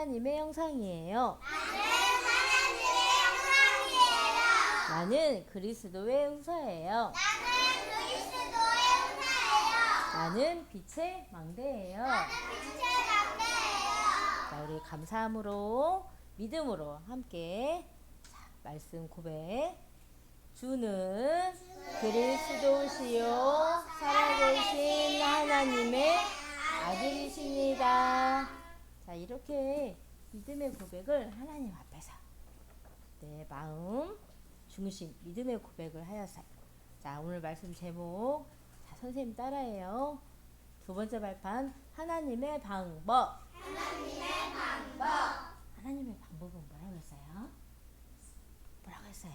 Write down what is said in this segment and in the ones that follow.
하나님의 형상이에요. 나는 그리스도의 후사예요. 나는 그리스도의 형상이에요. 나는 빛의 망대예요. 나는 빛의 망대예요. 자, 우리 감사함으로 믿음으로 함께 자, 말씀 고백. 주는 그리스도시요 살아계신 하나님의 아들이십니다. 자, 이렇게 믿음의 고백을 하나님 앞에서 내 마음 중심 믿음의 고백을 하였어요. 자, 오늘 말씀 제목 자, 선생님 따라해요. 두 번째 발판 하나님의 방법. 하나님의 방법은 뭐라고 했어요? 뭐라고 했어요?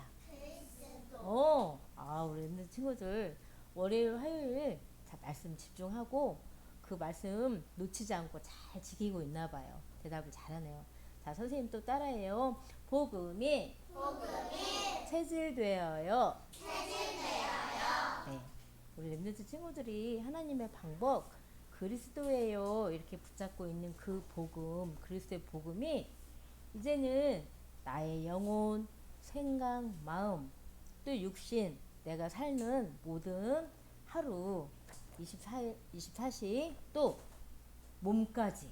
어, 아, 우리 있는 친구들 월요일, 화요일 자 말씀 집중하고 그 말씀 놓치지 않고 잘 지키고 있나 봐요. 대답을 잘하네요. 자, 선생님 또 따라해요. 복음이 체질되어요. 네, 우리 렘넌트 친구들이 하나님의 방법 그리스도예요 이렇게 붙잡고 있는 그 복음 그리스도의 복음이 이제는 나의 영혼, 생각, 마음, 또 육신, 내가 살는 모든 하루 24, 24시 또 몸까지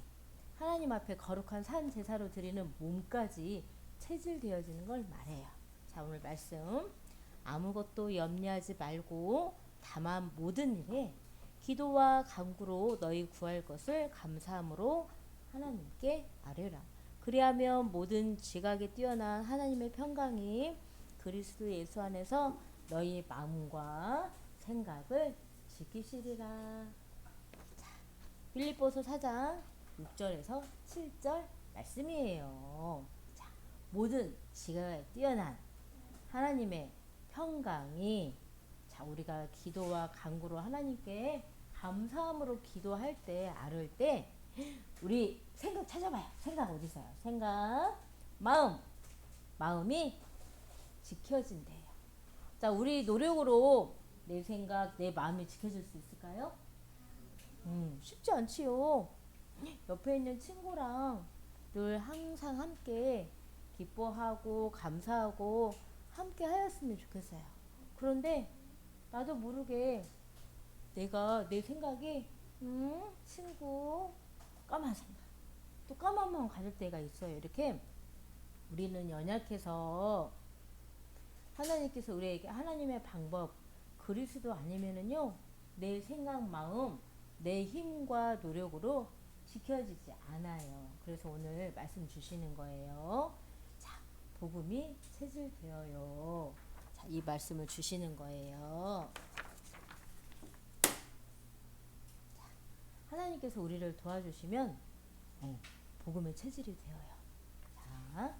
하나님 앞에 거룩한 산 제사로 드리는 몸까지 체질되어지는 걸 말해요. 자, 오늘 말씀 아무것도 염려하지 말고 다만 모든 일에 기도와 간구로 너희 구할 것을 감사함으로 하나님께 아뢰라. 그리하면 모든 지각에 뛰어난 하나님의 평강이 그리스도 예수 안에서 너희 마음과 생각을 지키시리라. 자, 빌립보서 4장 6절에서 7절 말씀이에요. 자, 모든 지각에 뛰어난 하나님의 평강이 자, 우리가 기도와 간구로 하나님께 감사함으로 기도할 때, 아를 때, 우리 생각 찾아봐요. 생각 어디 있어요? 생각, 마음. 마음이 지켜진대요. 자, 우리 노력으로 내 생각, 내 마음이 지켜질 수 있을까요? 음, 쉽지 않지요. 옆에 있는 친구랑 늘 항상 함께 기뻐하고 감사하고 함께 하였으면 좋겠어요. 그런데 나도 모르게 내가 내 생각이 음 친구 까만 생각 또 까만 마음 가질 때가 있어요. 이렇게 우리는 연약해서 하나님께서 우리에게 하나님의 방법 그리스도 아니면은요 내 생각 마음 내 힘과 노력으로 지켜지지 않아요. 그래서 오늘 말씀 주시는 거예요. 자, 복음이 체질되어요. 자, 이 말씀을 주시는 거예요. 자, 하나님께서 우리를 도와주시면 어, 복음의 체질이 되어요. 자,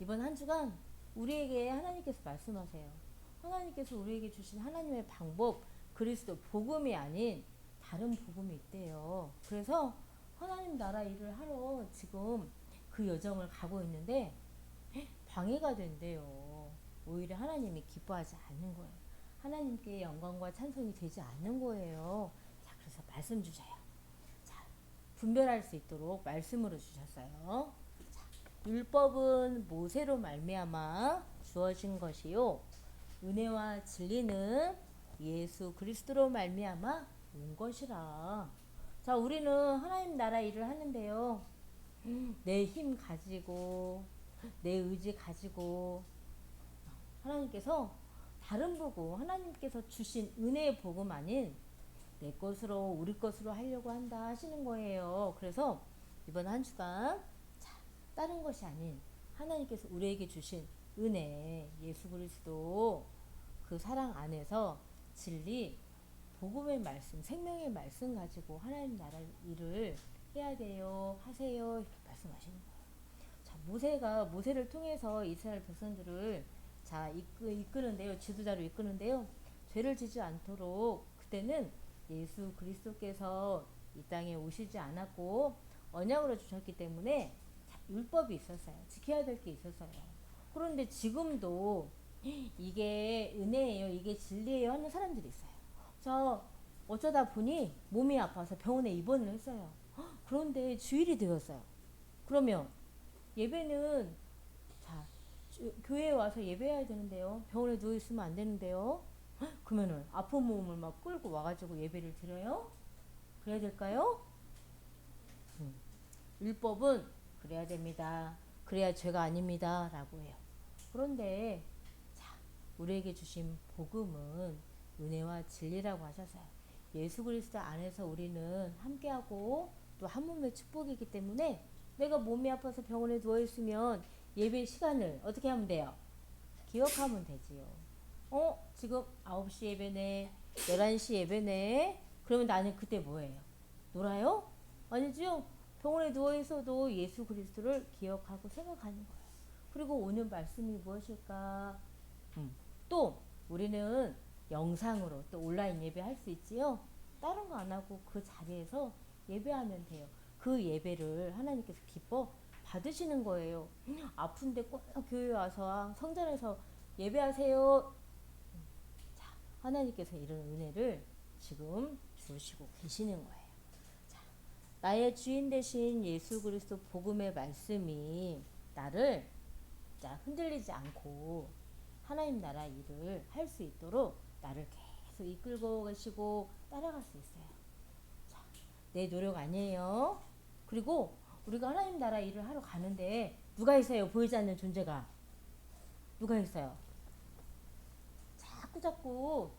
이번 한 주간 우리에게 하나님께서 말씀하세요. 하나님께서 우리에게 주신 하나님의 방법, 그리스도 복음이 아닌 다른 복음이 있대요. 그래서 하나님 나라 일을 하러 지금 그 여정을 가고 있는데 방해가 된대요. 오히려 하나님이 기뻐하지 않는 거예요. 하나님께 영광과 찬송이 되지 않는 거예요. 자, 그래서 말씀 주셔요. 자, 분별할 수 있도록 말씀으로 주셨어요. 자, 율법은 모세로 말미암아 주어진 것이요. 은혜와 진리는 예수 그리스도로 말미암아 온 것이라. 자, 우리는 하나님 나라 일을 하는데요. 내 힘 가지고 내 의지 가지고 하나님께서 다른 복음 하나님께서 주신 은혜의 복음 아닌 내 것으로 우리 것으로 하려고 한다 하시는 거예요. 그래서 이번 한 주간 자, 다른 것이 아닌 하나님께서 우리에게 주신 은혜 예수 그리스도 그 사랑 안에서 진리 복음의 말씀 생명의 말씀 가지고 하나님 나라 일을 해야 돼요 하세요 이렇게 말씀하시는 거예요. 자 모세가 모세를 통해서 이스라엘 백성들을 자 이끄, 이끄는데요 지도자로 이끄는데요 죄를 지지 않도록 그때는 예수 그리스도께서 이 땅에 오시지 않았고 언약으로 주셨기 때문에 자, 율법이 있었어요 지켜야 될 게 있었어요 그런데 지금도 이게 은혜예요 이게 진리예요 하는 사람들이 있어요 저 어쩌다 보니 몸이 아파서 병원에 입원을 했어요 헉, 그런데 주일이 되었어요 그러면 예배는 자 주- 교회에 와서 예배해야 되는데요. 병원에 누워 있으면 안 되는데요. 헉, 그러면은 아픈 몸을 막 끌고 와가지고 예배를 드려요? 그래야 될까요? 음. 율법은 그래야 됩니다. 그래야 죄가 아닙니다라고 해요. 그런데 자 우리에게 주신 복음은 은혜와 진리라고 하셔서요. 예수 그리스도 안에서 우리는 함께하고 또 한 몸의 축복이기 때문에 내가 몸이 아파서 병원에 누워 있으면 예배 시간을 어떻게 하면 돼요? 기억하면 되지요. 어, 지금 9시 예배네, 11시 예배네. 그러면 나는 그때 뭐예요? 놀아요? 아니죠? 병원에 누워 있어도 예수 그리스도를 기억하고 생각하는 거예요. 그리고 오늘 말씀이 무엇일까? 음, 또 우리는 영상으로 또 온라인 예배할 수 있지요. 다른 거 안 하고 그 자리에서 예배하면 돼요. 그 예배를 하나님께서 기뻐 받으시는 거예요. 아픈데 꼭 교회 와서 성전에서 예배하세요. 음, 자, 하나님께서 이런 은혜를 지금 주시고 계시는 거예요. 자, 나의 주인 되신 예수 그리스도 복음의 말씀이 나를 자, 흔들리지 않고 하나님 나라 일을 할 수 있도록 나를 계속 이끌고 가시고 따라갈 수 있어요. 자, 내 노력 아니에요. 그리고 우리가 하나님 나라 일을 하러 가는데 누가 있어요? 보이지 않는 존재가. 누가 있어요? 자꾸 자꾸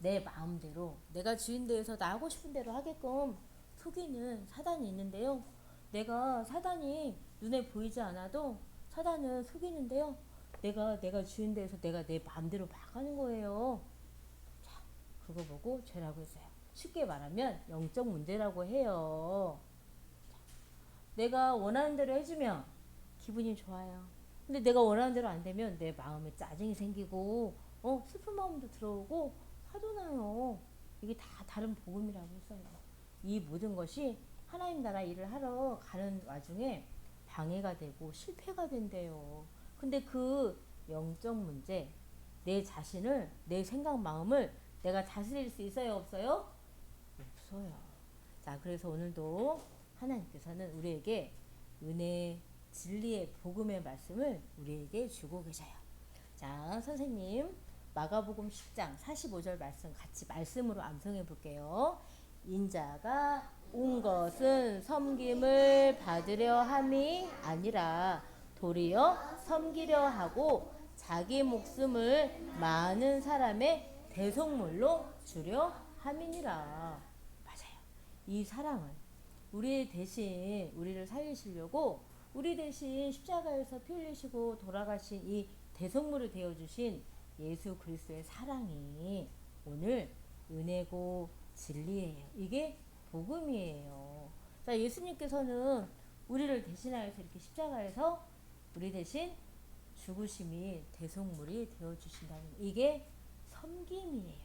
내 마음대로 내가 주인 되어서 나 하고 싶은 대로 하게끔 속이는 사단이 있는데요. 내가 사단이 눈에 보이지 않아도 사단은 속이는데요. 내가 내가 주인 되어서 내가 내 마음대로 막 하는 거예요. 자, 그거 보고 죄라고 했어요. 쉽게 말하면 영적 문제라고 해요. 자, 내가 원하는 대로 해주면 기분이 좋아요. 근데 내가 원하는 대로 안 되면 내 마음에 짜증이 생기고 어 슬픈 마음도 들어오고 화도 나요. 이게 다 다른 복음이라고 했어요. 이 모든 것이 하나님 나라 일을 하러 가는 와중에 방해가 되고 실패가 된대요. 근데 그 영적 문제, 내 자신을, 내 생각, 마음을 내가 다스릴 수 있어요, 없어요? 없어요. 자, 그래서 오늘도 하나님께서는 우리에게 은혜, 진리의 복음의 말씀을 우리에게 주고 계셔요. 자, 선생님, 마가복음 10장 45절 말씀 같이 말씀으로 암송해 볼게요. 인자가 온 것은 섬김을 받으려 함이 아니라 도리어 섬기려 하고 자기 목숨을 많은 사람의 대속물로 주려 함이니라. 맞아요. 이 사랑을 우리 대신 우리를 살리시려고 우리 대신 십자가에서 피 흘리시고 돌아가신 이 대속물을 되어 주신 예수 그리스도의 사랑이 오늘 은혜고 진리예요. 이게 복음이에요. 자, 예수님께서는 우리를 대신하여서 이렇게 십자가에서 우리 대신 죽으심이 대속물이 되어 주신다는 이게 섬김이에요.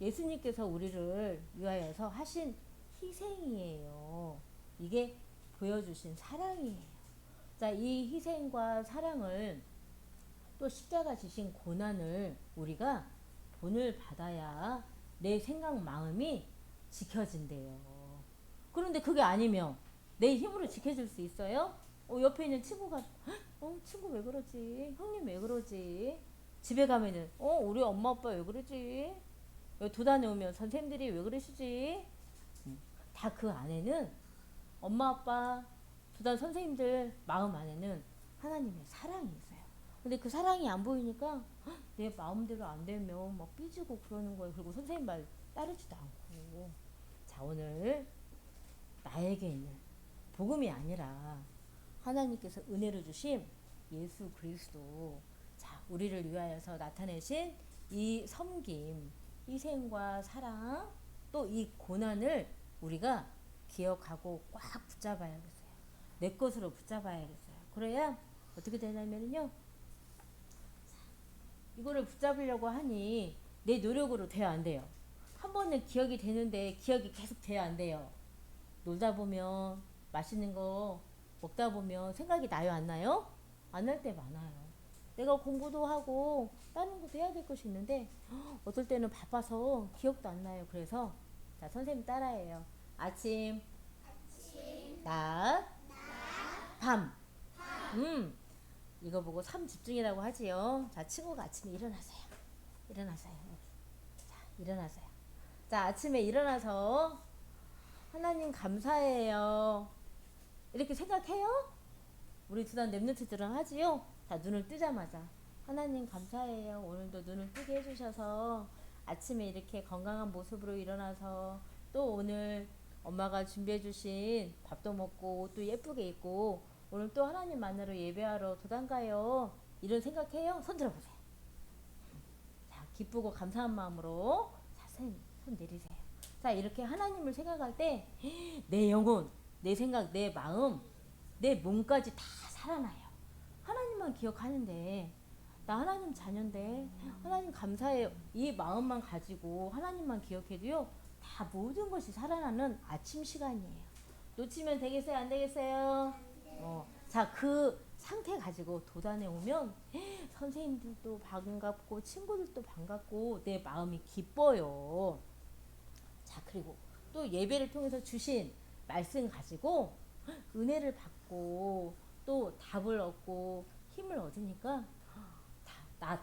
예수님께서 우리를 위하여서 하신 희생이에요. 이게 보여주신 사랑이에요. 자, 이 희생과 사랑을 또 십자가 지신 고난을 우리가 본을 받아야 내 생각 마음이 지켜진대요. 그런데 그게 아니면 내 힘으로 지켜질 수 있어요? 어, 옆에 있는 친구가 어 친구 왜 그러지? 형님 왜 그러지? 집에 가면은 어 우리 엄마 아빠 왜 그러지? 여기 도단에 오면 선생님들이 왜 그러시지? 다 그 안에는 엄마 아빠 도단 선생님들 마음 안에는 하나님의 사랑이 있어요. 근데 그 사랑이 안 보이니까 헉, 내 마음대로 안 되면 막 삐지고 그러는 거예요. 그리고 선생님 말 따르지도 않고. 자, 오늘 나에게 있는 복음이 아니라 하나님께서 은혜를 주신 예수 그리스도. 자, 우리를 위하여서 나타내신 이 섬김, 희생과 사랑, 또 이 고난을 우리가 기억하고 꽉 붙잡아야겠어요. 내 것으로 붙잡아야겠어요. 그래야 어떻게 되냐면요. 이거를 붙잡으려고 하니 내 노력으로 돼야 안 돼요. 한 번은 기억이 되는데 기억이 계속 돼야 안 돼요. 놀다 보면 맛있는 거 먹다 보면 생각이 나요 안 나요? 안 날 때 많아요. 내가 공부도 하고 다른 것도 해야 될 것이 있는데 어떨 때는 바빠서 기억도 안 나요. 그래서 자 선생님 따라해요. 아침, 낮, 밤, 음, 이거 보고 삼 집중이라고 하지요. 자, 친구가 아침에 일어나세요. 일어나세요. 자, 일어나세요. 자, 아침에 일어나서 하나님 감사해요. 이렇게 생각해요? 우리 두단 랩노트들은 하지요. 자, 눈을 뜨자마자 하나님 감사해요. 오늘도 눈을 뜨게 해주셔서 아침에 이렇게 건강한 모습으로 일어나서 또 오늘 엄마가 준비해주신 밥도 먹고 옷도 예쁘게 입고 오늘 또 하나님 만나러 예배하러 도단 가요. 이런 생각해요? 손 들어보세요. 자, 기쁘고 감사한 마음으로 자, 손, 손 내리세요. 자, 이렇게 하나님을 생각할 때 내 영혼, 내 생각, 내 마음, 내 몸까지 다 살아나요. 하나님만 기억하는데 나 하나님 자녀인데 하나님 감사해요. 이 마음만 가지고 하나님만 기억해도요. 다 모든 것이 살아나는 아침 시간이에요. 놓치면 되겠어요? 안 되겠어요? 어, 자, 그 상태 가지고 도단에 오면 선생님들도 반갑고 친구들도 반갑고 내 마음이 기뻐요. 자, 그리고 또 예배를 통해서 주신 말씀 가지고 은혜를 받고 또 답을 얻고 힘을 얻으니까 다, 낮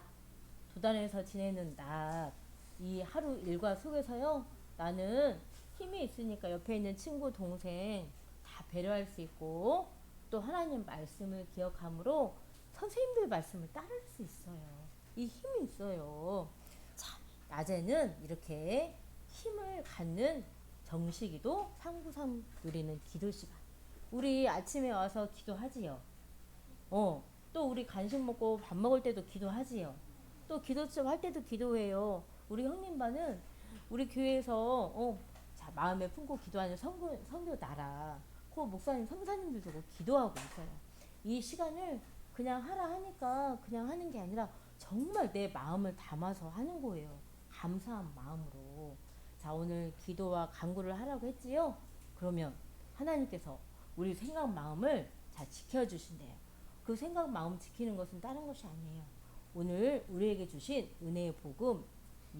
도단에서 지내는 낮 이 하루 일과 속에서요 나는 힘이 있으니까 옆에 있는 친구 동생 다 배려할 수 있고 또 하나님 말씀을 기억함으로 선생님들 말씀을 따를 수 있어요. 이 힘이 있어요. 자 낮에는 이렇게 힘을 갖는 정식이도 상부상 누리는 기도 시간 우리 아침에 와서 기도하지요 어, 또 우리 간식 먹고 밥 먹을 때도 기도하지요. 또 기도점 할 때도 기도해요. 우리 형님반은 우리 교회에서 어, 자, 마음에 품고 기도하는 성교, 성교 나라 그 목사님, 성사님들도 기도하고 있어요. 이 시간을 그냥 하라 하니까 그냥 하는 게 아니라 정말 내 마음을 담아서 하는 거예요. 감사한 마음으로. 자, 오늘 기도와 간구를 하라고 했지요? 그러면 하나님께서 우리 생각 마음을 자, 지켜주신대요. 그 생각 마음 지키는 것은 다른 것이 아니에요. 오늘 우리에게 주신 은혜의 복음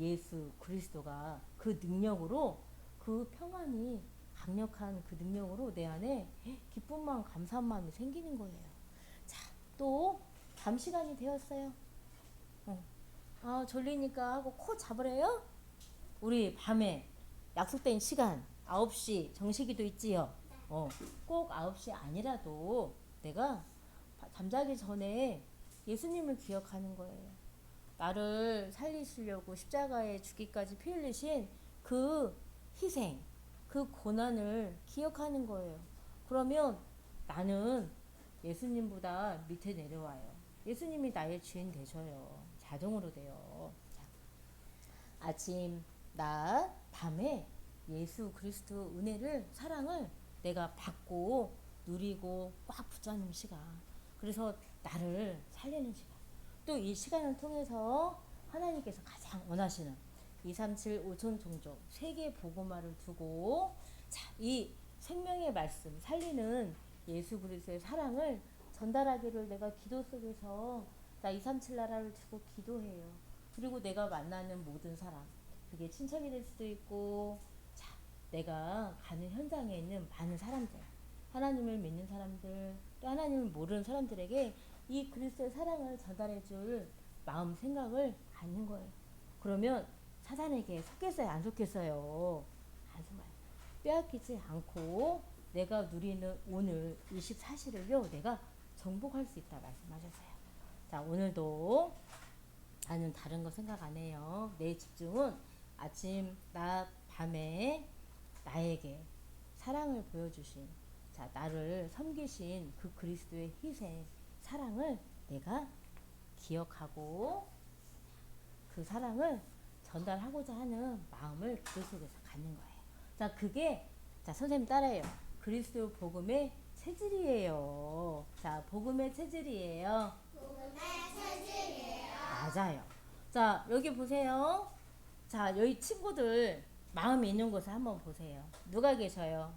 예수 그리스도가 그 능력으로 그 평안이 강력한 그 능력으로 내 안에 기쁜 마음 감사한 마음이 생기는 거예요. 자, 또 밤 시간이 되었어요. 어. 아 졸리니까 하고 코 잡으래요? 우리 밤에 약속된 시간 9시 정식이도 있지요. 어, 꼭 9시 아니라도 내가 바- 잠자기 전에 예수님을 기억하는 거예요. 나를 살리시려고 십자가에 죽기까지 피 흘리신 그 희생, 그 고난을 기억하는 거예요. 그러면 나는 예수님보다 밑에 내려와요. 예수님이 나의 주인 되셔요. 자동으로 돼요. 자, 아침, 낮, 밤에 예수 그리스도 은혜를 사랑을 내가 받고 누리고 꽉 붙잡는 시간. 그래서 나를 살리는 시간. 또 이 시간을 통해서 하나님께서 가장 원하시는 237 5천 종족 세계 보고마를 두고 자, 이 생명의 말씀 살리는 예수 그리스도의 사랑을 전달하기를 내가 기도 속에서 나 237 나라를 두고 기도해요. 그리고 내가 만나는 모든 사람 그게 친척이 될 수도 있고 자, 내가 가는 현장에 있는 많은 사람들 하나님을 믿는 사람들 또 하나님을 모르는 사람들에게 이 그리스도의 사랑을 전달해 줄 마음 생각을 갖는 거예요. 그러면 사단에게 속겠어요? 안 속겠어요? 안 속아요. 빼앗기지 않고 내가 누리는 오늘 24시를요 내가 정복할 수 있다 말씀하셨어요. 자 오늘도 나는 다른 거 생각 안 해요. 내 집중은 아침, 낮, 밤에 나에게 사랑을 보여주신 자 나를 섬기신 그 그리스도의 희생 사랑을 내가 기억하고 그 사랑을 전달하고자 하는 마음을 그 속에서 갖는 거예요. 자 그게 자 선생님 따라해요. 그리스도 복음의 체질이에요. 자 복음의 체질이에요. 맞아요. 자, 여기 보세요. 자, 여기 친구들 마음에 있는 곳을 한번 보세요. 누가 계셔요?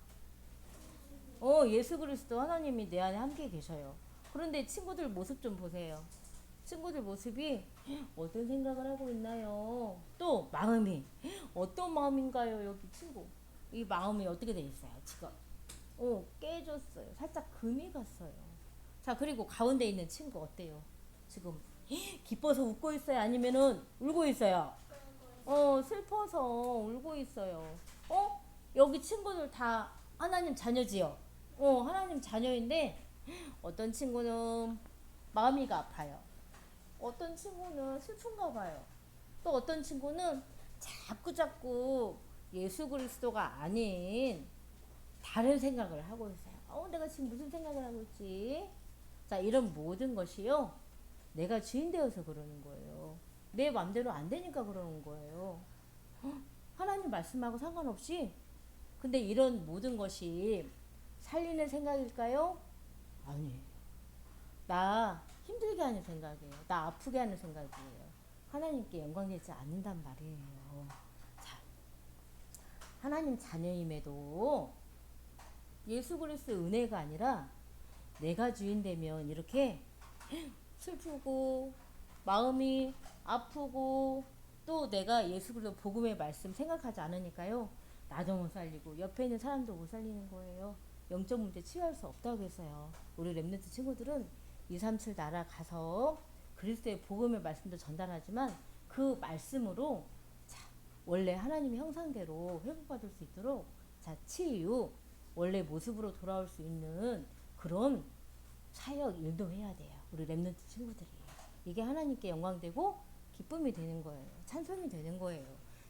어, 예수 그리스도 하나님이 내 안에 함께 계셔요. 그런데 친구들 모습 좀 보세요. 친구들 모습이 어떤 생각을 하고 있나요? 또 마음이 어떤 마음인가요, 여기 친구? 이 마음이 어떻게 돼 있어요, 지금? 어, 깨졌어요. 살짝 금이 갔어요. 자, 자, 그리고 가운데 있는 친구 어때요? 지금 기뻐서 웃고 있어요? 아니면은 울고 있어요? 어, 슬퍼서 울고 있어요. 어? 여기 친구들 다 하나님 자녀지요? 어, 하나님 자녀인데 어떤 친구는 마음이가 아파요. 어떤 친구는 슬픈가 봐요. 또 어떤 친구는 자꾸 자꾸 예수 그리스도가 아닌 다른 생각을 하고 있어요. 어, 내가 지금 무슨 생각을 하고 있지? 자, 이런 모든 것이요. 내가 주인 되어서 그러는 거예요. 내 맘대로 안 되니까 그러는 거예요. 헉, 하나님 말씀하고 상관없이 근데 이런 모든 것이 살리는 생각일까요? 아니에요. 나 힘들게 하는 생각이에요. 나 아프게 하는 생각이에요. 하나님께 영광되지 않는단 말이에요. 자, 하나님 자녀임에도 예수 그리스도의 은혜가 아니라 내가 주인 되면 이렇게 슬프고 마음이 아프고 또 내가 예수 그리스도 복음의 말씀 생각하지 않으니까요. 나도 못 살리고 옆에 있는 사람도 못 살리는 거예요. 영적 문제 치유할 수 없다고 해서요. 우리 랩런트 친구들은 237 나라 가서 그리스도의 복음의 말씀도 전달하지만 그 말씀으로 자, 원래 하나님의 형상대로 회복받을 수 있도록 자, 치유, 원래 모습으로 돌아올 수 있는 그런 사역 일도 해야 돼요. 우리 랩런트 친구들이. 이게 하나님께 영광되고 기쁨이 되는 거예요. 찬송이 되는 거예요.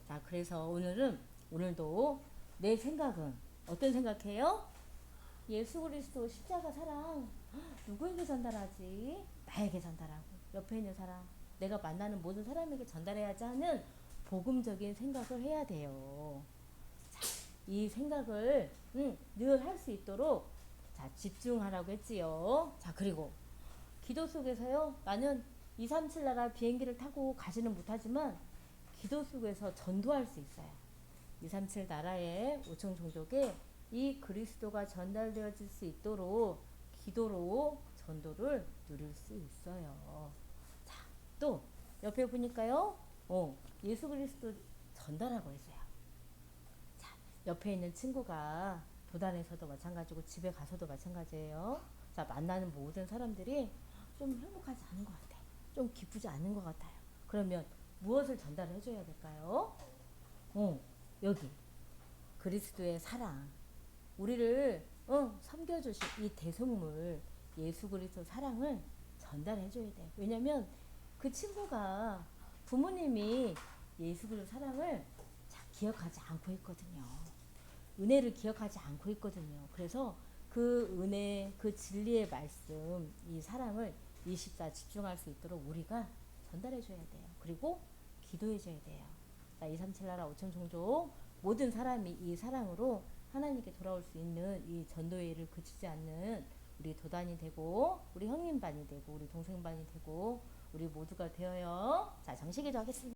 자, 그래서 오늘은 오늘도 내 생각은 어떤 생각해요? 예수 그리스도 십자가 사랑 누구에게 전달하지? 나에게 전달하고 옆에 있는 사람, 내가 만나는 모든 사람에게 전달해야지 하는 복음적인 생각을 해야 돼요. 자, 이 생각을 음, 늘할 수 있도록 자, 집중하라고 했지요. 자, 그리고 기도 속에서요. 나는 237 나라 비행기를 타고 가지는 못하지만 기도 속에서 전도할 수 있어요. 237 나라의 오청 종족에 이 그리스도가 전달되어질 수 있도록 기도로 전도를 누릴 수 있어요. 자, 또 옆에 보니까요. 어, 예수 그리스도 전달하고 있어요. 자, 옆에 있는 친구가 도단에서도 마찬가지고 집에 가서도 마찬가지예요. 자, 만나는 모든 사람들이 좀 행복하지 않은 것 같아. 좀 기쁘지 않은 것 같아요. 그러면 무엇을 전달해 줘야 될까요? 어, 여기 그리스도의 사랑. 우리를 어, 섬겨주신 이 대속물 예수 그리스도 사랑을 전달해 줘야 돼요. 왜냐면 그 친구가 부모님이 예수 그리스도 사랑을 자, 기억하지 않고 있거든요. 은혜를 기억하지 않고 있거든요. 그래서 그 은혜, 그 진리의 말씀, 이 사랑을 24 집중할 수 있도록 우리가 전달해 줘야 돼요. 그리고 기도해 줘야 돼요. 자, 237 나라 5천 종족 모든 사람이 이 사랑으로 하나님께 돌아올 수 있는 이 전도의 일을 그치지 않는 우리 도단이 되고 우리 형님 반이 되고 우리 동생 반이 되고 우리 모두가 되어요. 자, 정식기도 하겠습니다.